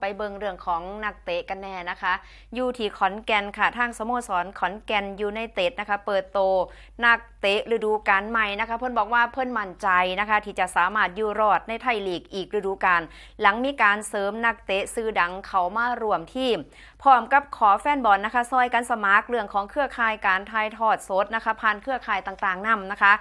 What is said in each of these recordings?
ไปเบิงเรื่องของนักเตะกันแน่นะคะอยู่ที่ขอนแก่นค่ะ ทางสโมสรขอนแก่นยูไนเต็ดนะคะ เปิดโตนักเตะฤดูกาลใหม่นะคะ เพื่อนบอกว่าเพื่อนมั่นใจนะคะ ที่จะสามารถอยู่รอดในไทยลีกอีกฤดูกาลหลังมีการเสริมนักเตะซื้อดังเขามารวมทีม พร้อมกับขอแฟนบอลนะคะ ซอยกันสมัครเรื่องของเครือข่ายการทายทอดสดนะคะผ่านเครือข่ายต่างๆนำนะคะ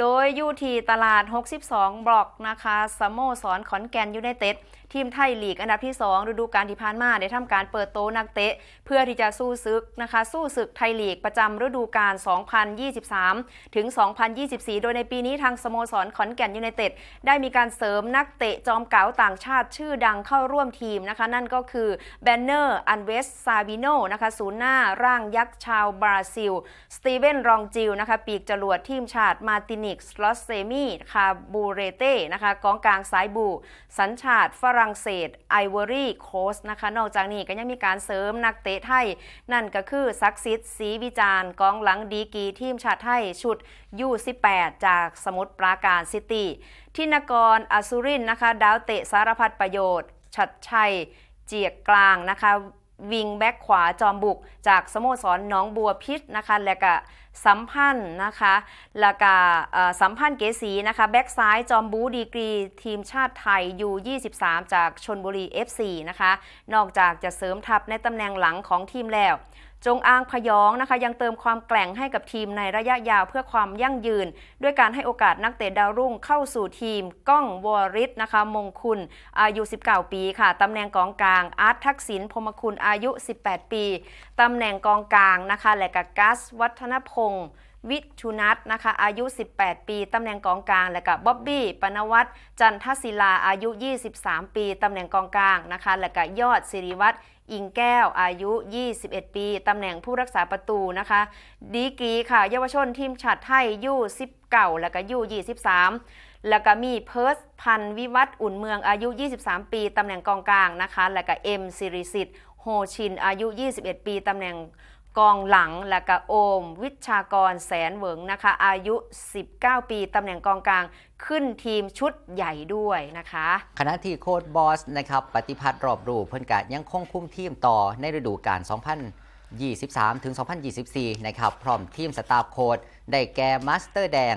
โดยอยู่ที่ตลาด 62 บล็อกนะคะสโมสรขอนแก่นยูไนเต็ดทีมไทยลีกอันดับที่ 2 ฤดูกาลที่ผ่านมาได้ทำการเปิดโต๊นักเตะ เพื่อที่จะสู้ศึกนะคะ สู้ศึกไทยลีกประจำฤดูกาล 2023 ถึง 2024 โดยในปีนี้ทางสโมสรขอนแก่นยูไนเต็ดได้มีการเสริมนักเตะจอมเก๋าต่างชาติชื่อดังเข้าร่วมทีมนะคะ นั่นก็คือแบนเนอร์อันเวสซาบิโนนะคะศูนย์หน้าร่างยักษ์ชาวบราซิล สตีเวนรองจิลนะคะปีกจรวดทีมชาติมาตินิกสลอสเซมีคาบูเรเต้นะคะกองกลางสายบู สัญชาติฝรั่งเศสไอวอรี่โคสนะคะนอกจากนี้ก็ยังมีการเสริมนักเตะไทย นั่นก็คือซักซิดศรีวิจารณ์กองหลังดีกีทีมชาติไทยชุด U18 จากสมุทรปราการซิตี้ทินกรอสุรินนะคะ ดาวเตะสารพัดประโยชน์ ชัดชัยเจียกกลางนะคะ วิงแบ็กขวาจอมบุก จากสโมสรหนองบัวพิษนะคะ และก็สัมพันธ์นะคะแล้วก็สัมพันธ์เกษีนะคะ แบ็กซ้ายจอมบูดีกรี ทีมชาติไทยยู23 จากชนบุรี FC นะคะ นอกจากจะเสริมทัพในตำแหน่งหลังของทีมแล้ว จงอางพยองนะคะ ยังเติมความแกร่งให้กับทีมในระยะยาวเพื่อความยั่งยืน ด้วยการให้โอกาสนักเตะดาวรุ่งเข้าสู่ทีม ก้องวอริศนะคะ มงคุณอายุ 19 ปีค่ะตำแหน่งกองกลาง อาร์ตทักษิณพมคุณอายุ 18 ปีตำแหน่งกองกลางนะคะ และก็กัสวัฒนพงศ์วิชุนัทนะคะอายุ 18 ปี ตำแหน่งกองกลาง และก็บ๊อบบี้ปนวัตจันทศิลาอายุ 23 ปี ตำแหน่งกองกลางนะคะ และก็ยอดสิริวัตร อิงแก้วอายุ 21 ปี ตำแหน่งผู้รักษาประตูนะคะ ดีกรีค่ะ เยาวชนทีมชาติไทยยู19แล้วก็ยู23 แล้วก็มีเพิร์สพันธวิวัฒน์อุ่นเมืองอายุ 23 ปี ตำแหน่งกองกลางนะคะ แล้วก็เอ็มสิริสิทธิ์โฮชินอายุ 21 ปี ตำแหน่ง กองหลังแล้วก็โอม วิชากรแสนเหวิงนะคะ อายุ 19 ปีตำแหน่งกองกลางขึ้นทีมชุดใหญ่ด้วยนะคะขณะที่โค้ดบอสนะครับปฏิพัฒน์รอบรูเพิ่นกะยังคงคุมทีมต่อในฤดูกาล2023 ถึง 2024 นะครับ พร้อมทีมสตาฟโค้ดได้แก่มาสเตอร์แดง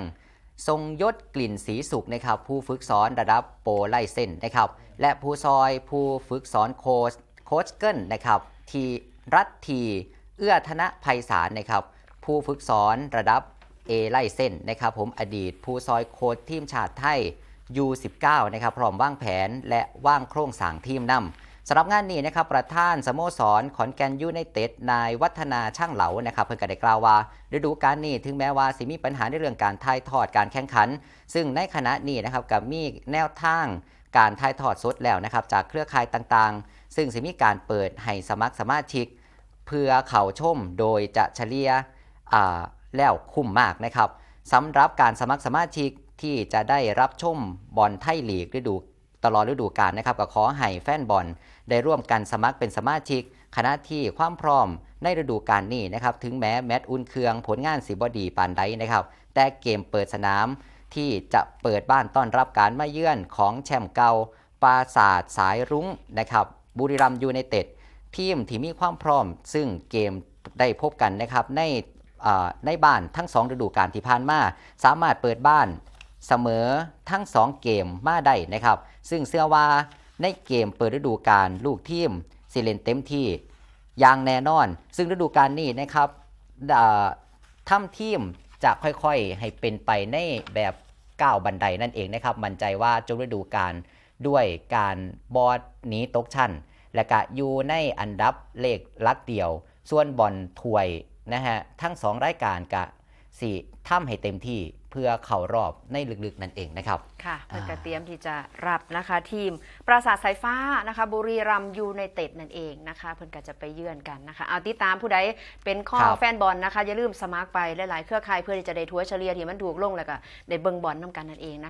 ทรงยศกลิ่นสีสุขนะครับผู้ฝึกสอนระดับโปรไลเซนนะครับและผู้ซอยผู้ฝึกสอนโค้ชโค้ชเกิลนะครับทีรัตที เอื้อธนภัยสารนะครับผู้ฝึกสอนระดับ A ไล่เส้นนะครับผมอดีตผู้ซอยโค้ชทีมชาติไทย U19 นะครับพร้อมว่างแผนและว่างโครงสร้างทีมนำสำหรับงานนี้นะครับประธานสโมสรขอนแก่นยูไนเต็ดนายวัฒนาช่างเหลานะครับเพิ่นก็ได้กล่าวว่าฤดูกาลนี้ถึงแม้ว่าสิมีปัญหาในเรื่องการถ่ายทอดการแข่งขัน ซึ่งในขณะนี้นะครับกับมีแนวทางการถ่ายทอดสดแล้วนะครับจากเครือข่ายต่างๆ ซึ่งสิมีการเปิดให้สมัครสมาชิก เพื่อเข่าชมโดยจะเฉลี่ยแล้วคุ้มมากนะครับสำหรับการสมัครสมาชิกที่จะได้รับชมบอลไทยลีกฤดูตลอดฤดูกาลนะครับก็ขอให้แฟนบอลได้ร่วมกันสมัครเป็นสมาชิกขณะที่ความพร้อมในฤดูกาลนี้นะครับ ถึงแม้แมตช์อุ่นเครื่องผลงานสีบดีปานใดนะครับ แต่เกมเปิดสนามที่จะเปิดบ้านต้อนรับการมาเยือนของแชมป์เก่าปราศาสตร์สายรุ้งนะครับ บุรีรัมย์ยูไนเต็ด ทีมที่มีความพร้อม ซึ่งเกมได้พบกันนะครับในในบ้านทั้ง 2 ฤดูกาลที่ผ่านมา สามารถเปิดบ้านเสมอทั้ง 2 เกมมาได้นะครับ ซึ่งเชื่อว่าในเกมเปิดฤดูกาลลูกทีมสิเลนเต็มที่อย่างแน่นอน ซึ่งฤดูกาลนี้นะครับอ่าทีมจะค่อยๆ ให้เป็นไปในแบบก้าวบันไดนั่นเองนะครับ มั่นใจว่าจบฤดูกาลด้วยการบอดหนีตกชั้น และก็อยู่ในอันดับเลขหลักเดียว ส่วนบอลถวยนะฮะทั้งสองรายการกะสี่ทำให้เต็มที่เพื่อเข้ารอบในลึกๆนั่นเองนะครับ ค่ะเพื่ออ่าจะเตรียมที่จะรับนะคะทีม ปราสาทสายฟ้านะคะบุรีรัมย์ยูไนเต็ดนั่นเองนะคะ เพื่อนก็จะไปเยือนกันนะคะเอาติดตามผู้ใดเป็นข้อครับแฟนบอลนะคะอย่าลืมสมัครไปหลายๆเครือข่ายเพื่อที่จะได้ทัวร์เฉลี่ยที่มันถูกลงแล้วก็ได้เบิ่งบอลน้ำกันนั่นเองนะคะ